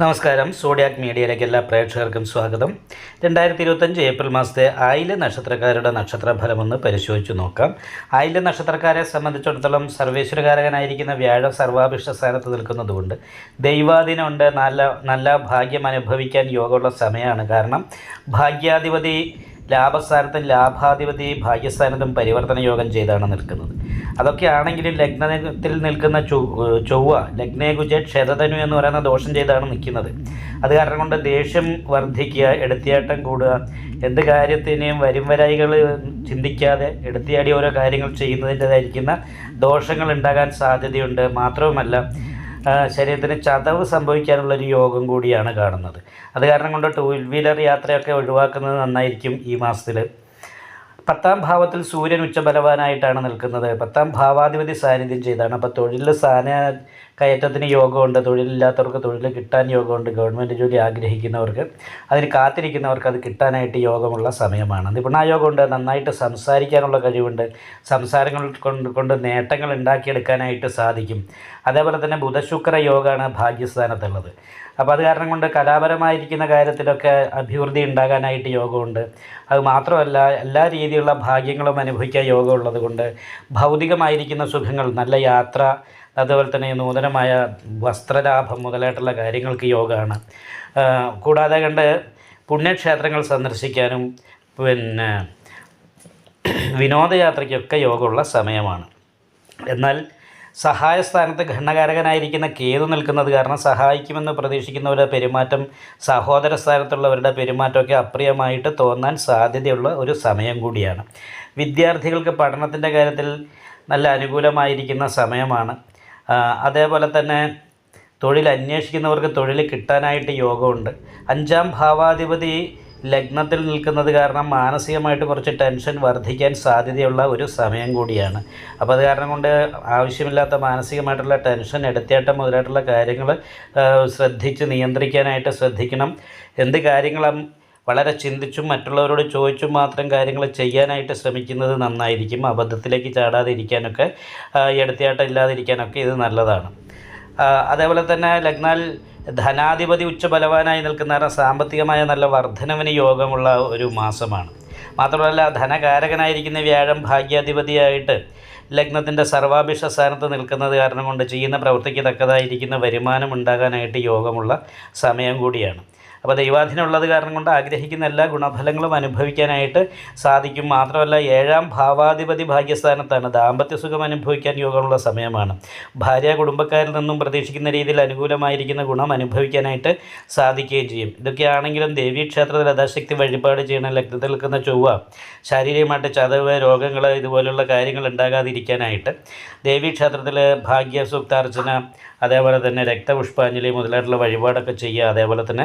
നമസ്കാരം. സോഡിയാക് മീഡിയയിലേക്ക് എല്ലാ പ്രേക്ഷകർക്കും സ്വാഗതം. രണ്ടായിരത്തി ഇരുപത്തഞ്ച് ഏപ്രിൽ മാസത്തെ ആയില നക്ഷത്രക്കാരുടെ നക്ഷത്രഫലമൊന്ന് പരിശോധിച്ച് നോക്കാം. ആയില നക്ഷത്രക്കാരെ സംബന്ധിച്ചിടത്തോളം സർവേശ്വരകാരകനായിരിക്കുന്ന വ്യാഴം സർവാഭിഷ്ട സ്ഥാനത്ത് നിൽക്കുന്നതുകൊണ്ട് ദൈവാധീനമുണ്ട് നല്ല നല്ല ഭാഗ്യം അനുഭവിക്കാൻ യോഗമുള്ള സമയമാണ്. കാരണം ഭാഗ്യാധിപതി ലാഭസ്ഥാനത്തും ലാഭാധിപതി ഭാഗ്യസ്ഥാനത്തും പരിവർത്തന യോഗം ചെയ്താണ് നിൽക്കുന്നത്. അതൊക്കെ ആണെങ്കിലും ലഗ്നത്തിൽ നിൽക്കുന്ന ചൊവ്വ ലഗ്നേകുജ ക്ഷതധനു എന്ന് പറയുന്ന ദോഷം ചെയ്താണ് നിൽക്കുന്നത്. അത് കാരണം കൊണ്ട് ദേഷ്യം വർദ്ധിക്കുക എടുത്തിയാട്ടം കൂടുക എന്ത് കാര്യത്തിനെയും വരും വരായികൾ ചിന്തിക്കാതെ എടുത്തിയാടി ഓരോ കാര്യങ്ങൾ ചെയ്യുന്നതിന്റെതായിരിക്കുന്ന ദോഷങ്ങൾ ഉണ്ടാകാൻ സാധ്യതയുണ്ട്. മാത്രവുമല്ല ശരീരത്തിന് ചതവ് സംഭവിക്കാനുള്ള ഒരു യോഗം കൂടിയാണ് കാണുന്നത്. അത് കാരണം കൊണ്ട് ടൂ വീലർ യാത്രയൊക്കെ ഒഴിവാക്കുന്നത് നന്നായിരിക്കും ഈ മാസത്തിൽ പത്താം ഭാവത്തിൽ സൂര്യൻ ഉച്ചബലവാനായിട്ടാണ് നിൽക്കുന്നത്. പത്താം ഭാവാധിപതി സാന്നിധ്യം ചെയ്താണ്. അപ്പോൾ തൊഴിലിൽ സ്ഥാന കയറ്റത്തിന് യോഗമുണ്ട് തൊഴിലില്ലാത്തവർക്ക് തൊഴിൽ കിട്ടാൻ യോഗമുണ്ട് ഗവൺമെന്റ് ജോലി ആഗ്രഹിക്കുന്നവർക്ക് അതിന് കാത്തിരിക്കുന്നവർക്ക് അത് കിട്ടാനായിട്ട് യോഗമുള്ള സമയമാണ്. നിപുണായോഗമുണ്ട് നന്നായിട്ട് സംസാരിക്കാനുള്ള കഴിവുണ്ട് സംസാരങ്ങൾ കൊണ്ട് കൊണ്ട് നേട്ടങ്ങൾ ഉണ്ടാക്കിയെടുക്കാനായിട്ട് സാധിക്കും. അതേപോലെ തന്നെ ബുധശുക്ര യോഗമാണ് ഭാഗ്യസ്ഥാനത്തുള്ളത്. അപ്പോൾ അത് കാരണം കൊണ്ട് കലാപരമായിരിക്കുന്ന കാര്യത്തിലൊക്കെ അഭിവൃദ്ധി ഉണ്ടാകാനായിട്ട് യോഗമുണ്ട്. അത് മാത്രമല്ല എല്ലാ രീതിയിലുള്ള ഭാഗ്യങ്ങളും അനുഭവിക്കാൻ യോഗമുള്ളത് കൊണ്ട് ഭൗതികമായിരിക്കുന്ന സുഖങ്ങൾ നല്ല യാത്ര അതുപോലെ തന്നെ നൂതനമായ വസ്ത്രലാഭം മുതലായിട്ടുള്ള കാര്യങ്ങൾക്ക് യോഗമാണ് കൂടാതെ കണ്ട് പുണ്യക്ഷേത്രങ്ങൾ സന്ദർശിക്കാനും പിന്നെ വിനോദയാത്രയ്ക്കൊക്കെ യോഗമുള്ള സമയമാണ്. എന്നാൽ സഹായസ്ഥാനത്ത് ഘടനകാരകനായിരിക്കുന്ന കേതു നിൽക്കുന്നത് കാരണം സഹായിക്കുമെന്ന് പ്രതീക്ഷിക്കുന്നവരുടെ പെരുമാറ്റം സഹോദര സ്ഥാനത്തുള്ളവരുടെ പെരുമാറ്റമൊക്കെ അപ്രിയമായിട്ട് തോന്നാൻ സാധ്യതയുള്ള ഒരു സമയം കൂടിയാണ്. വിദ്യാർത്ഥികൾക്ക് പഠനത്തിന്റെ കാര്യത്തിൽ നല്ല അനുകൂലമായിരിക്കുന്ന സമയമാണ്. അതേപോലെ തന്നെ തൊഴിൽ അന്വേഷിക്കുന്നവർക്ക് തൊഴിൽ കിട്ടാനായിട്ട് യോഗമുണ്ട്. അഞ്ചാം ഭാവാധിപതി ലഗ്നത്തിൽ നിൽക്കുന്നത് കാരണം മാനസികമായിട്ട് കുറച്ച് ടെൻഷൻ വർദ്ധിക്കാൻ സാധ്യതയുള്ള ഒരു സമയം കൂടിയാണ്. അപ്പോൾ അത് കാരണം കൊണ്ട് ആവശ്യമില്ലാത്ത മാനസികമായിട്ടുള്ള ടെൻഷൻ എടുത്തേട്ടം മുതലായിട്ടുള്ള കാര്യങ്ങൾ ശ്രദ്ധിച്ച് നിയന്ത്രിക്കാനായിട്ട് ശ്രദ്ധിക്കണം. എന്ത് കാര്യങ്ങളും വളരെ ചിന്തിച്ചും മറ്റുള്ളവരോട് ചോദിച്ചും മാത്രം കാര്യങ്ങൾ ചെയ്യാനായിട്ട് ശ്രമിക്കുന്നത് നന്നായിരിക്കും. അബദ്ധത്തിലേക്ക് ചാടാതിരിക്കാനൊക്കെ എടുത്തിയാട്ടം ഇല്ലാതിരിക്കാനൊക്കെ ഇത് നല്ലതാണ്. അതേപോലെ തന്നെ ലഗ്നാൽ ധനാധിപതി ഉച്ചബലവാനായി നിൽക്കുന്ന കാരണം സാമ്പത്തികമായ നല്ല വർധനവിന് യോഗമുള്ള ഒരു മാസമാണ്. മാത്രമല്ല ധനകാരകനായിരിക്കുന്ന വ്യാഴം ഭാഗ്യാധിപതിയായിട്ട് ലഗ്നത്തിന്റെ സർവാഭിഷ സ്ഥാനത്ത് നിൽക്കുന്നത് കാരണം കൊണ്ട് ചെയ്യുന്ന പ്രവൃത്തിക്ക് തക്കതായിരിക്കുന്ന വരുമാനം ഉണ്ടാകാനായിട്ട് യോഗമുള്ള സമയം കൂടിയാണ്. അപ്പോൾ ദൈവാധീനമുള്ളത് കാരണം കൊണ്ട് ആഗ്രഹിക്കുന്ന എല്ലാ ഗുണഫലങ്ങളും അനുഭവിക്കാനായിട്ട് സാധിക്കും. മാത്രമല്ല ഏഴാം ഭാവാധിപതി ഭാഗ്യസ്ഥാനത്താണ്. ദാമ്പത്യ സുഖം അനുഭവിക്കാൻ യോഗമുള്ള സമയമാണ്. ഭാര്യ കുടുംബക്കാരിൽ നിന്നും പ്രതീക്ഷിക്കുന്ന രീതിയിൽ അനുകൂലമായിരിക്കുന്ന ഗുണം അനുഭവിക്കാനായിട്ട് സാധിക്കുകയും ചെയ്യും. ഇതൊക്കെയാണെങ്കിലും ദേവീക്ഷേത്രത്തിൽ യഥാശക്തി വഴിപാട് ചെയ്യണം ലഗ്നത്തിൽ നിൽക്കുന്ന ചൊവ്വ ശാരീരികമായിട്ട് ചതവ് രോഗങ്ങൾ ഇതുപോലുള്ള കാര്യങ്ങൾ ഉണ്ടാകാതിരിക്കാനായിട്ട് ദേവീക്ഷേത്രത്തിൽ ഭാഗ്യ സൂക്താർച്ചന അതേപോലെ തന്നെ രക്തപുഷ്പാഞ്ജലി മുതലായിട്ടുള്ള വഴിപാടൊക്കെ ചെയ്യുക അതേപോലെ തന്നെ